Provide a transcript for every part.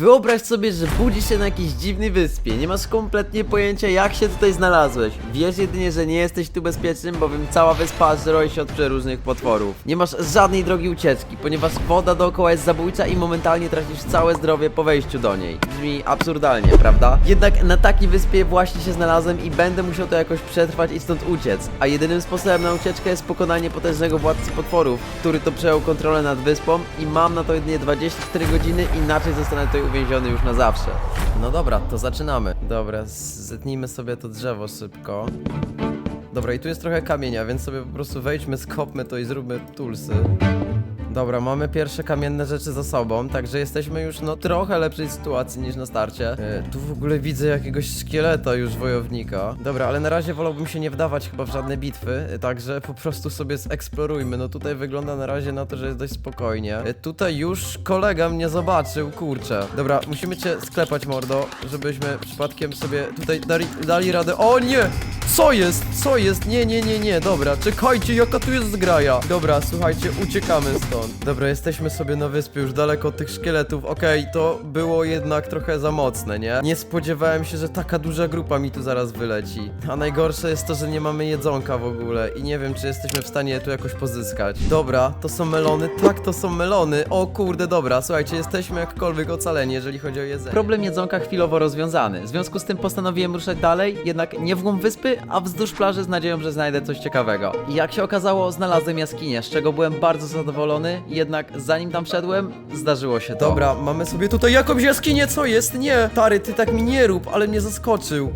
Wyobraź sobie, że budzisz się na jakiejś dziwnej wyspie, nie masz kompletnie pojęcia jak się tutaj znalazłeś. Wiesz jedynie, że nie jesteś tu bezpiecznym, bowiem cała wyspa roi się od przeróżnych potworów. Nie masz żadnej drogi ucieczki, ponieważ woda dookoła jest zabójcza i momentalnie tracisz całe zdrowie po wejściu do niej. Brzmi absurdalnie, prawda? Jednak na takiej wyspie właśnie się znalazłem i będę musiał to jakoś przetrwać i stąd uciec. A jedynym sposobem na ucieczkę jest pokonanie potężnego władcy potworów, który to przejął kontrolę nad wyspą i mam na to jedynie 24 godziny, inaczej zostanę tutaj uwięziony już na zawsze. No dobra, to zaczynamy. Dobra, zetnijmy sobie to drzewo szybko. Dobra, i tu jest trochę kamienia, więc sobie po prostu wejdźmy, skopmy to i zróbmy tulsy. Dobra, mamy pierwsze kamienne rzeczy za sobą, także jesteśmy już no trochę lepszej sytuacji niż na starcie. E, tu w ogóle widzę jakiegoś szkieleta już wojownika. Dobra, ale na razie wolałbym się nie wdawać chyba w żadne bitwy, e, także po prostu sobie zeksplorujmy. No tutaj wygląda na razie na to, że jest dość spokojnie. E, tutaj już kolega mnie zobaczył, kurczę. Dobra, musimy cię sklepać, mordo, żebyśmy przypadkiem sobie tutaj dali, dali radę. O nie! Co jest? Co jest? Nie, nie, nie, nie, dobra, czekajcie, jaka tu jest zgraja. Dobra, słuchajcie, uciekamy stąd. Dobra, jesteśmy sobie na wyspie, już daleko od tych szkieletów. Okej, to było jednak trochę za mocne, nie? Nie spodziewałem się, że taka duża grupa mi tu zaraz wyleci. A najgorsze jest to, że nie mamy jedzonka w ogóle i nie wiem, czy jesteśmy w stanie je tu jakoś pozyskać. Dobra, to są melony, tak, to są melony. O kurde, dobra, słuchajcie, jesteśmy jakkolwiek ocaleni, jeżeli chodzi o jedzenie. Problem jedzonka chwilowo rozwiązany. W związku z tym postanowiłem ruszać dalej, jednak nie w głąb wyspy, a wzdłuż plaży z nadzieją, że znajdę coś ciekawego. I jak się okazało, znalazłem jaskinię, z czego byłem bardzo zadowolony, jednak zanim tam wszedłem, zdarzyło się to. Dobra, mamy sobie tutaj jakąś jaskinię, co jest? Nie! Tary, ty tak mi nie rób, ale mnie zaskoczył.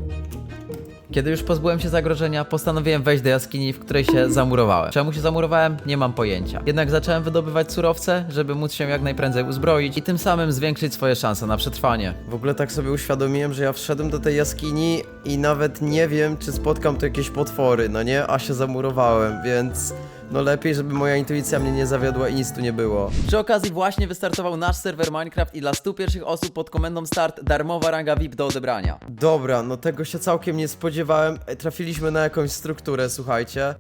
Kiedy już pozbyłem się zagrożenia, postanowiłem wejść do jaskini, w której się zamurowałem. Czemu się zamurowałem? Nie mam pojęcia. Jednak zacząłem wydobywać surowce, żeby móc się jak najprędzej uzbroić i tym samym zwiększyć swoje szanse na przetrwanie. W ogóle tak sobie uświadomiłem, że ja wszedłem do tej jaskini i nawet nie wiem, czy spotkam tu jakieś potwory, no nie? A się zamurowałem, więc... No lepiej, żeby moja intuicja mnie nie zawiodła i nic tu nie było. Przy okazji właśnie wystartował nasz serwer Minecraft i dla 100 pierwszych osób pod komendą start darmowa ranga VIP do odebrania. Dobra, no tego się całkiem nie spodziewałem. E, Trafiliśmy na jakąś strukturę, słuchajcie. E,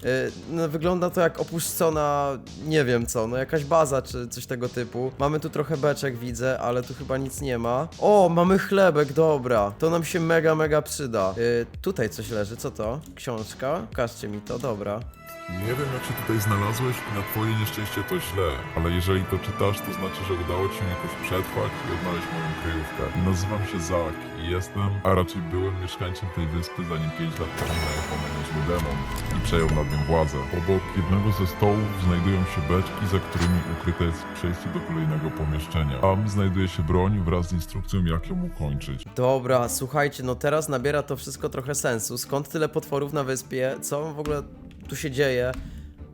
No wygląda to jak opuszczona, nie wiem co, no jakaś baza czy coś tego typu. Mamy tu trochę beczek widzę, ale tu chyba nic nie ma. O, mamy chlebek, dobra. To nam się mega, mega przyda. E, Tutaj coś leży, co to? Książka? Pokażcie mi to, dobra. Nie wiem jak się tutaj znalazłeś i na twoje nieszczęście to źle, ale jeżeli to czytasz, to znaczy, że udało ci się jakoś przetrwać i odnaleźć moją kryjówkę. Nazywam się Zak i jestem, a raczej byłem mieszkańcem tej wyspy zanim 5 lat temu najechał na demon i przejął nad nią władzę. Obok jednego ze stołów znajdują się beczki, za którymi ukryte jest przejście do kolejnego pomieszczenia. Tam znajduje się broń wraz z instrukcją jak ją ukończyć. Dobra, słuchajcie, no teraz nabiera to wszystko trochę sensu. Skąd tyle potworów na wyspie? Co w ogóle tu się dzieje?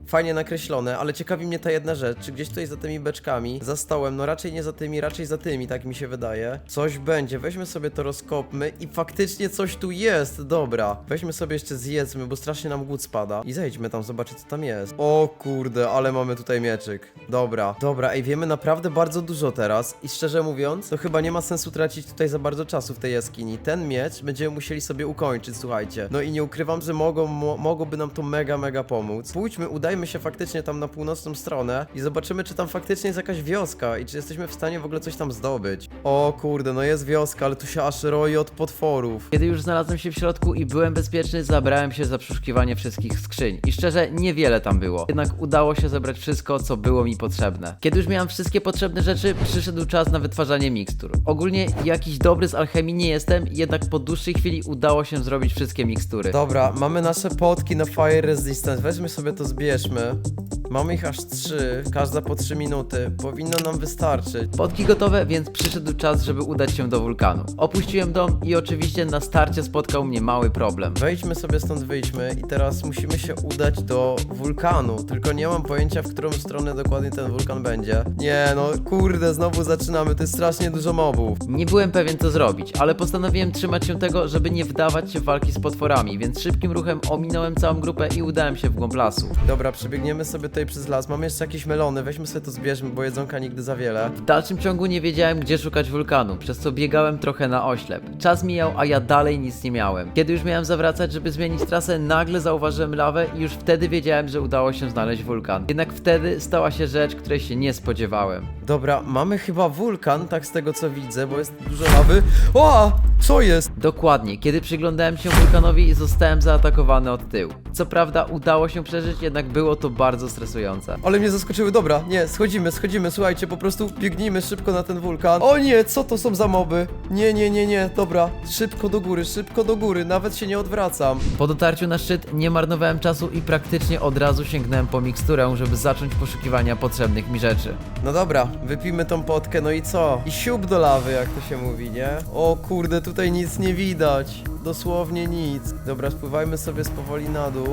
Fajnie nakreślone, ale ciekawi mnie ta jedna rzecz, czy gdzieś tutaj za tymi beczkami, za stołem, no raczej nie za tymi, raczej za tymi, tak mi się wydaje. Coś będzie, weźmy sobie to, rozkopmy i faktycznie coś tu jest, dobra. Weźmy sobie jeszcze zjedzmy, bo strasznie nam głód spada. I zejdźmy tam, zobaczyć co tam jest. O kurde, ale mamy tutaj mieczyk. Dobra, dobra, ej, wiemy naprawdę bardzo dużo teraz i szczerze mówiąc, to chyba nie ma sensu tracić tutaj za bardzo czasu w tej jaskini. Ten miecz będziemy musieli sobie ukończyć, słuchajcie. No i nie ukrywam, że mogą, mo mogłoby nam to mega, mega pomóc. Pójdźmy, udajmy się faktycznie tam na północną stronę i zobaczymy, czy tam faktycznie jest jakaś wioska i czy jesteśmy w stanie w ogóle coś tam zdobyć. O kurde, no jest wioska, ale tu się aż roi od potworów. Kiedy już znalazłem się w środku i byłem bezpieczny, zabrałem się za przeszukiwanie wszystkich skrzyń. I szczerze, niewiele tam było. Jednak udało się zebrać wszystko, co było mi potrzebne. Kiedy już miałem wszystkie potrzebne rzeczy, przyszedł czas na wytwarzanie mikstur. Ogólnie jakiś dobry z alchemii nie jestem, jednak po dłuższej chwili udało się zrobić wszystkie mikstury. Dobra, mamy nasze potki na fire resistance. Weźmy sobie to, zbierzmy. Mamy ich aż trzy, każda po 3 minuty. Powinno nam wystarczyć. Potki gotowe, więc przyszedł czas, żeby udać się do wulkanu. Opuściłem dom i oczywiście na starcie spotkał mnie mały problem. Wejdźmy sobie stąd, wyjdźmy i teraz musimy się udać do wulkanu. Tylko nie mam pojęcia, w którą stronę dokładnie ten wulkan będzie. Nie, no kurde, znowu zaczynamy, to jest strasznie dużo mobów. Nie byłem pewien co zrobić, ale postanowiłem trzymać się tego, żeby nie wdawać się w walki z potworami, więc szybkim ruchem ominąłem całą grupę i udałem się w głąb lasu. Dobra, przebiegniemy sobie tutaj przez las. Mamy jeszcze jakieś melony, weźmy sobie to zbierzmy, bo jedzonka nigdy za wiele. W dalszym ciągu nie wiedziałem, gdzie szukać wulkanu, przez co biegałem trochę na oślep. Czas mijał, a ja dalej nic nie miałem. Kiedy już miałem zawracać, żeby zmienić trasę, nagle zauważyłem lawę i już wtedy wiedziałem, że udało się znaleźć wulkan. Jednak wtedy stała się rzecz, której się nie spodziewałem. Dobra, mamy chyba wulkan, tak z tego co widzę, bo jest dużo lawy. O! Co jest? Dokładnie, kiedy przyglądałem się wulkanowi, zostałem zaatakowany od tyłu. Co prawda udało się przeżyć, jednak było to bardzo stresujące. Ale mnie zaskoczyły, dobra, nie, schodzimy, schodzimy, słuchajcie, po prostu biegnijmy szybko na ten wulkan. O nie, co to są za moby? Nie, nie, nie, nie, dobra, szybko do góry, szybko do góry, nawet się nie odwracam. Po dotarciu na szczyt nie marnowałem czasu i praktycznie od razu sięgnąłem po miksturę, żeby zacząć poszukiwania potrzebnych mi rzeczy. No dobra, wypijmy tą potkę, no i co? I siup do lawy, jak to się mówi, nie? O kurde, tutaj nic nie widać. Dosłownie nic. Dobra, spływajmy sobie z powoli na dół.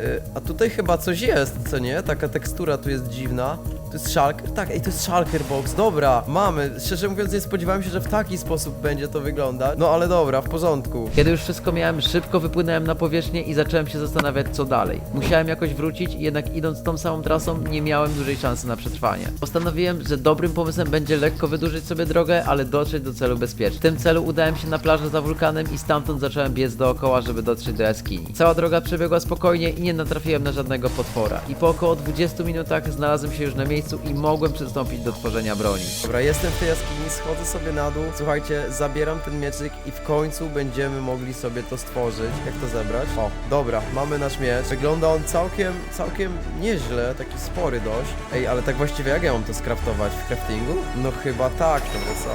Y, a tutaj chyba coś jest, co nie? Taka tekstura tu jest dziwna. To jest shulker? Tak, ej, to jest shulker box, dobra, mamy. Szczerze mówiąc, nie spodziewałem się, że w taki sposób będzie to wyglądać. No ale dobra, w porządku. Kiedy już wszystko miałem, szybko wypłynąłem na powierzchnię i zacząłem się zastanawiać co dalej. Musiałem jakoś wrócić, jednak idąc tą samą trasą nie miałem dużej szansy na przetrwanie. Postanowiłem, że dobrym pomysłem będzie lekko wydłużyć sobie drogę, ale dotrzeć do celu bezpiecznie. W tym celu udałem się na plażę za wulkanem i stamtąd zacząłem biec dookoła, żeby dotrzeć do jaskini. Cała droga przebiegła spokojnie i nie natrafiłem na żadnego potwora. I po około 20 minutach znalazłem się już na miejscu i mogłem przystąpić do tworzenia broni. Dobra, jestem w tej jaskini, schodzę sobie na dół. Słuchajcie, zabieram ten mieczyk i w końcu będziemy mogli sobie to stworzyć. Jak to zebrać? O, dobra, mamy nasz miecz. Wygląda on całkiem, całkiem nieźle, taki spory dość. Ej, ale tak właściwie jak ja mam to skraftować? W craftingu? No chyba tak, no bo co?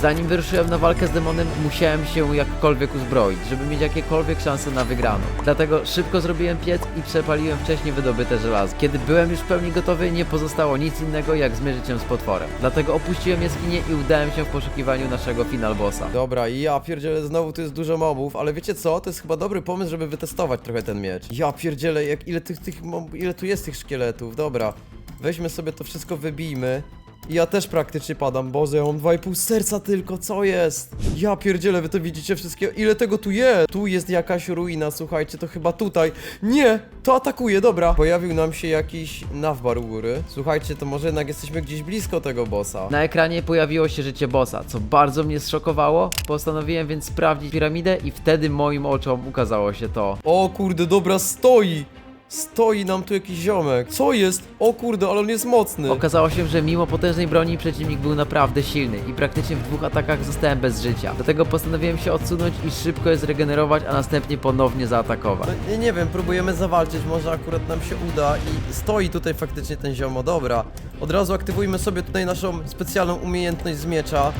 Zanim wyruszyłem na walkę z demonem, musiałem się jakkolwiek uzbroić, żeby mieć jakiekolwiek szanse na wygraną. Dlatego szybko zrobiłem piec i przepaliłem wcześniej wydobyte żelazo. Kiedy byłem już w pełni gotowy, nie pozostało nic innego jak zmierzyć się z potworem. Dlatego opuściłem jaskinię i udałem się w poszukiwaniu naszego final bossa. Dobra, i ja pierdzielę, znowu tu jest dużo mobów, ale wiecie co? To jest chyba dobry pomysł, żeby wytestować trochę ten miecz. Ja pierdzielę, jak ile tych, tych mob, ile tu jest tych szkieletów, dobra. Weźmy sobie to wszystko, wybijmy. I ja też praktycznie padam, Boże, ja mam 2,5 serca tylko, co jest? Ja pierdzielę, wy to widzicie wszystkiego, ile tego tu jest? Tu jest jakaś ruina, słuchajcie, to chyba tutaj. Nie, to atakuje, dobra. Pojawił nam się jakiś nawbar u góry. Słuchajcie, to może jednak jesteśmy gdzieś blisko tego bossa. Na ekranie pojawiło się życie bossa, co bardzo mnie zszokowało. Postanowiłem więc sprawdzić piramidę i wtedy moim oczom ukazało się to. O kurde, dobra, stoi! Stoi nam tu jakiś ziomek. Co jest? O kurde, ale on jest mocny. Okazało się, że mimo potężnej broni przeciwnik był naprawdę silny i praktycznie w dwóch atakach zostałem bez życia. Dlatego postanowiłem się odsunąć i szybko je zregenerować, a następnie ponownie zaatakować. No, nie, nie wiem, próbujemy zawalczyć, może akurat nam się uda i stoi tutaj faktycznie ten ziomo, dobra. Od razu aktywujmy sobie tutaj naszą specjalną umiejętność z miecza.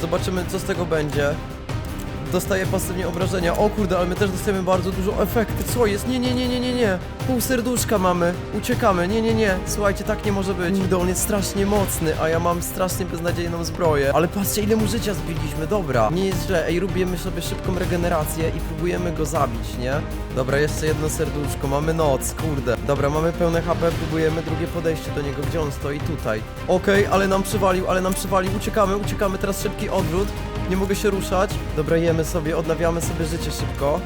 Zobaczymy co z tego będzie. Dostaje pasywnie obrażenia. O kurde, ale my też dostajemy bardzo dużo efekty. Co jest? Nie, nie, nie, nie, nie, nie. Pół serduszka mamy. Uciekamy. Nie, nie, nie. Słuchajcie, tak nie może być. Kurde, on jest strasznie mocny, a ja mam strasznie beznadziejną zbroję. Ale patrzcie, ile mu życia zbiliśmy. Dobra. Nie jest źle. Ej, robimy sobie szybką regenerację i próbujemy go zabić, nie? Dobra, jeszcze jedno serduszko. Mamy noc, kurde. Dobra, mamy pełne HP, próbujemy drugie podejście do niego. Gdzie on stoi? Tutaj. Okej, ale nam przywalił, ale nam przywalił. Uciekamy, uciekamy. Teraz szybki odwrót. Nie mogę się ruszać. Dobra, jemy sobie, odnawiamy sobie życie szybko.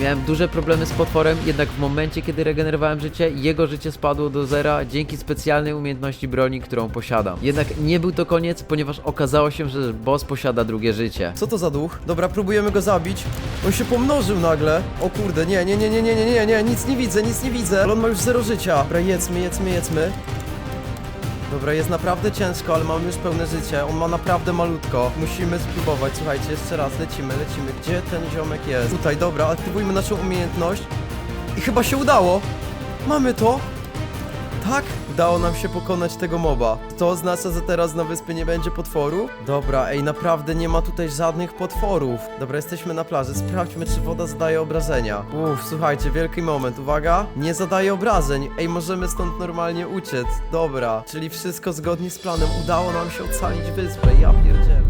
Miałem duże problemy z potworem, jednak w momencie, kiedy regenerowałem życie, jego życie spadło do zera dzięki specjalnej umiejętności broni, którą posiadam. Jednak nie był to koniec, ponieważ okazało się, że boss posiada drugie życie. Co to za duch? Dobra, próbujemy go zabić. On się pomnożył nagle. O kurde, nie, nie, nie, nie, nie, nie, nie, nie, nic nie widzę, nic nie widzę. Ale on ma już zero życia. Dobra, jedzmy, jedzmy, jedzmy. Dobra, jest naprawdę ciężko, ale mamy już pełne życie. On ma naprawdę malutko. Musimy spróbować. Słuchajcie, jeszcze raz, lecimy, lecimy. Gdzie ten ziomek jest? Tutaj, dobra, aktywujmy naszą umiejętność. I chyba się udało. Mamy to. Tak, udało nam się pokonać tego moba. To oznacza, że teraz na wyspie nie będzie potworu? Dobra, ej, naprawdę nie ma tutaj żadnych potworów. Dobra, jesteśmy na plaży, sprawdźmy, czy woda zadaje obrażenia. Uff, słuchajcie, wielki moment, uwaga. Nie zadaje obrażeń, ej, możemy stąd normalnie uciec. Dobra, czyli wszystko zgodnie z planem, udało nam się ocalić wyspę, ja pierdzielę.